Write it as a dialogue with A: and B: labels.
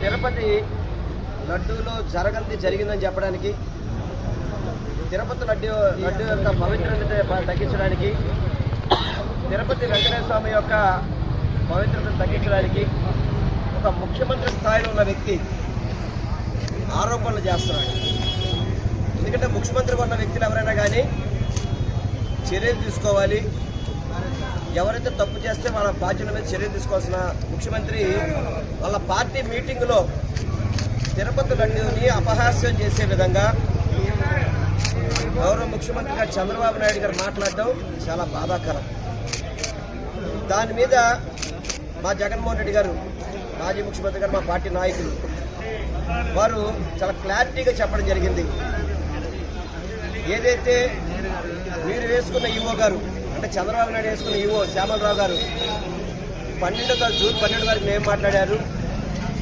A: తిరుపతి లడ్డూలో జరగంది జరిగిందని చెప్పడానికి తిరుపతి లడ్డు లడ్డు యొక్క పవిత్రత తగ్గించడానికి తిరుపతి వెంకటేశ్వర స్వామి యొక్క పవిత్రతను తగ్గించడానికి ఒక ముఖ్యమంత్రి స్థాయిలో ఉన్న వ్యక్తి ఆరోపణలు చేస్తున్నాడు. ఎందుకంటే ముఖ్యమంత్రిగా ఉన్న వ్యక్తులు ఎవరైనా కానీ చర్యలు తీసుకోవాలి. ఎవరైతే తప్పు చేస్తే వాళ్ళ బాధ్యత మీద చర్యలు తీసుకోవాల్సిన ముఖ్యమంత్రి వాళ్ళ పార్టీ మీటింగ్లో తిరుపతి లడ్డూని అపహాస్యం చేసే విధంగా గౌరవ ముఖ్యమంత్రిగా చంద్రబాబు నాయుడు గారు మాట్లాడడం చాలా బాధాకరం. దాని మీద మా జగన్మోహన్ రెడ్డి గారు మాజీ ముఖ్యమంత్రి గారు మా పార్టీ నాయకులు వారు చాలా క్లారిటీగా చెప్పడం జరిగింది. ఏదైతే మీరు వేసుకున్న ఈవో గారు అంటే చంద్రబాబు నాయుడు వేసుకున్న ఈవో శ్యామలరావు గారు. పన్నెండో జూన్ పన్నెండు వరకు మేము మాట్లాడారు.